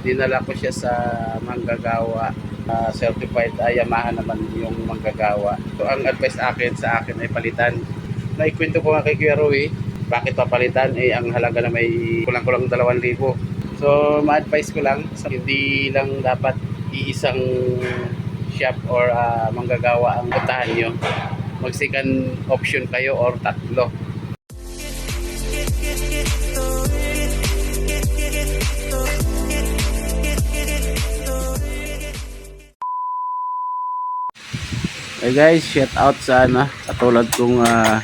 dinala ko siya sa manggagawa. Ah, certified Yamaha naman yung manggagawa. So ang advice akin sa akin ay palitan. Naikwento ko nga kay Kuya Rui, bakit papalitan? Eh ang halaga na may kulang-kulang 2,000. So ma-advise ko lang, sa hindi lang dapat iisang shop or ah, manggagawa ang puntahan nyo. Mag second option kayo or tatlo. Hey guys, shout out sa ano, katulad kong ah,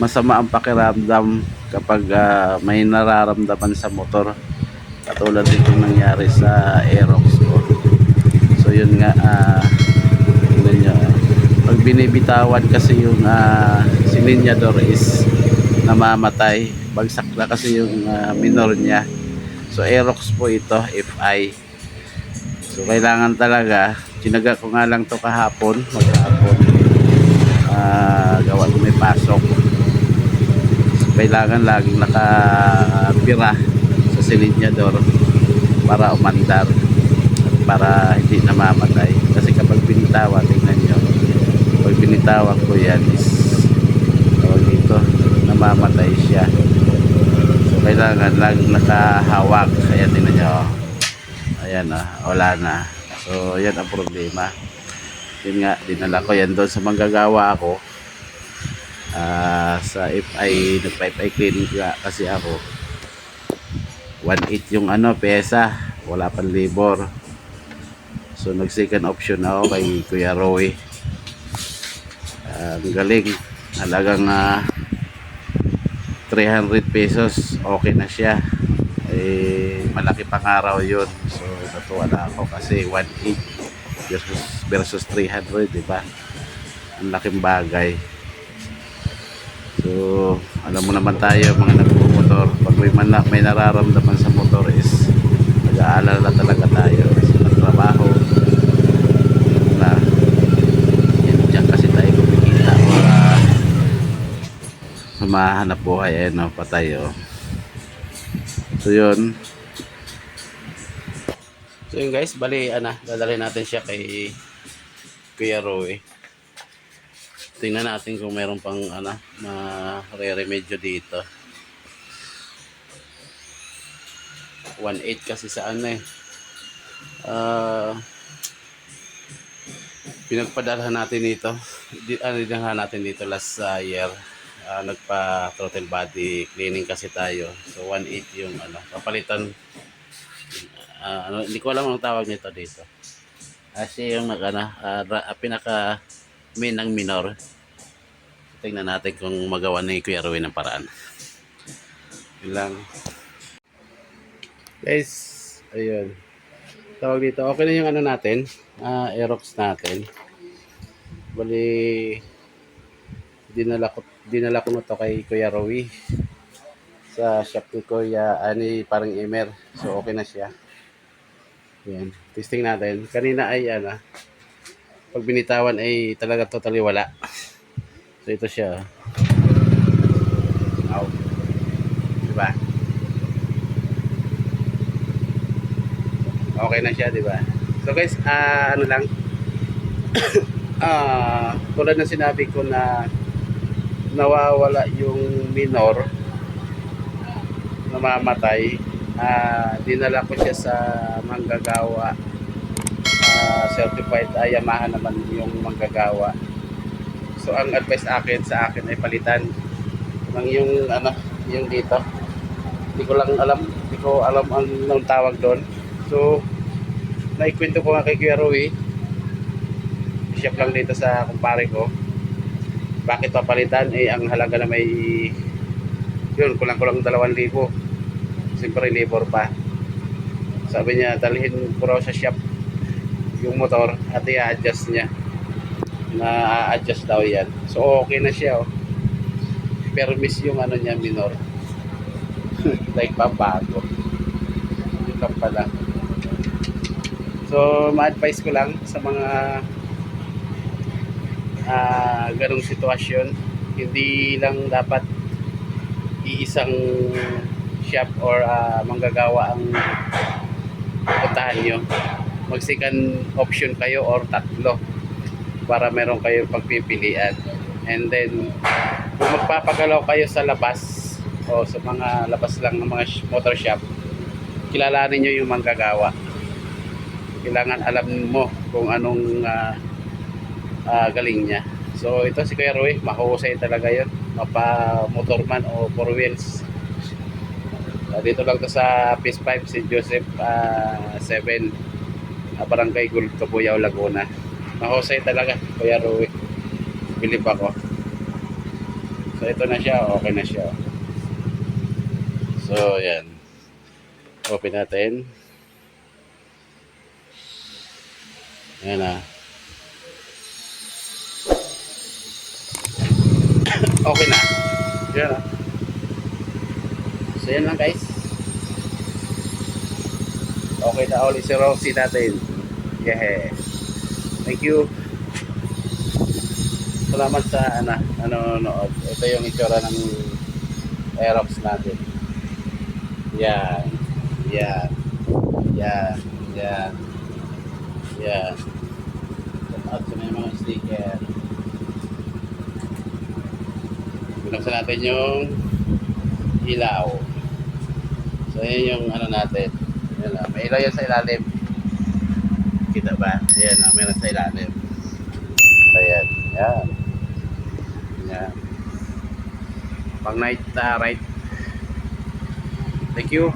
masama ang pakiramdam kapag ah, may nararamdaman sa motor. Katulad itong nangyari sa Aerox ko. So yun nga, ah, tingnan nyo, pag binibitawan kasi yung uh, silinyador is namamatay. Bagsak na kasi yung ah, minor niya. So Aerox po ito, FI. So kailangan talaga, tinaga ko nga lang to kahapon, maghapon. Ah, gawa ko may pasok. So, kailangan laging nakapira sa silinyador para umandar para hindi namamatay. Kasi kapag binitawan, tingnan nyo, pag binitawan ko yan is tawag dito, namamatay siya. So kailangan laging nakahawak. Kaya tingnan nyo. Ayan na, wala na. So, yan ang problema. Yun nga, dinala ko yan doon sa manggagawa ako. Ah, sa FI, nagpa-FI cleaning ka kasi ako. 1.8 yung ano, pesa. Wala pang labor. So, nag-second option ako kay Kuya Roy. Ah, ang galing. Halagang ah, 300 pesos. Okay na siya eh malaki pang araw yun so natuwa na ako kasi 1.8 versus, versus 300 di ba? Ang laking bagay. So alam mo naman tayo mga nagmumotor pag may, man, may nararamdaman sa motor is nag-aalala talaga tayo. Sa trabaho mahanap buhay eh no? Patay oh. So yun. So yun guys, bali ana, dadalhin natin siya kay Kuya Roy. Tingnan natin kung meron pang ana, na re-remedyo dito. 1.8 kasi sa ano eh. Ah pinagpadalhan natin dito. Di, ano dinalhan natin dito last uh, year ah, nagpa throttle body cleaning kasi tayo. So 1.8 yung ano, kapalitan ah, ano, hindi ko alam ang tawag nito dito. Kasi yung nag ano, ah, pinaka main ng minor. Tingnan natin kung magawa ni Kuya Ruin ng paraan. Yun lang. Guys, ayun. Tawag dito. Okay na yung ano natin, ah, Aerox natin. Bali, dinala ko dinala ko na to kay Kuya Rowi sa shop ni Kuya ani parang Emer so okay na siya yan. Testing natin. Kanina ay ano pag binitawan ay talaga totally wala. So ito siya. Oh. diba? Okay na siya diba? So guys ah ano lang. Ah tulad ng sinabi ko na nawawala yung minor namamatay ah dinala ko siya sa manggagawa. Ah certified ay Yamaha naman yung manggagawa. So ang advice akin sa akin ay palitan. Ng yung ano yung dito. Hindi ko lang alam hindi ko alam ang, ang tawag doon. So naikwento ko nga kay Kuya Rui shop lang dito sa kumpare ko bakit papalitan? Eh ang halaga na may yun kulang-kulang 2,000 siyempre labor pa. Sabi niya dalhin ko raw sa shop yung motor at i-adjust niya. Na adjust daw yan. So okay na siya oh. permis yung ano niya minor. Like pabago. Yun lang pala. So ma-advise ko lang sa mga ah ganong sitwasyon. Hindi lang dapat iisang shop or ah, manggagawa ang pipilian nyo. Mag second option kayo or tatlo para meron kayo pagpipilian. And then, kung magpapagalaw kayo sa labas o sa mga labas lang ng mga motor shop, kilalanin nyo yung manggagawa. Kailangan alam mo kung anong ah, ah, galing niya. So ito si Kuya Roy, mahusay talaga yun. Mapa motorman o four wheels. Ah, dito lang to sa Peace 5, si Joseph ah, 7, ah, Barangay Gulf, Cabuyao, Laguna. Mahusay talaga, Kuya Roy. Bilib ako. So ito na siya, okay na siya. So yan. Open natin. Yan na. okay na. Yan na. So yan lang guys. Okay na ulit si Rosie natin. Yeah. Thank you. Salamat sa ano, nanonood. Ito yung itsura ng Aerox natin. Yan. Yan. Yan. Yan. Yan. At sa may mga sticker. Binuksan natin yung ilaw. So, yan yung ano natin. Yan na. May ilaw yan sa ilalim. Kita ba? Ayan na. Meron sa ilalim. Ayan. Yan. Yan. Pang night uh, ride. Thank you.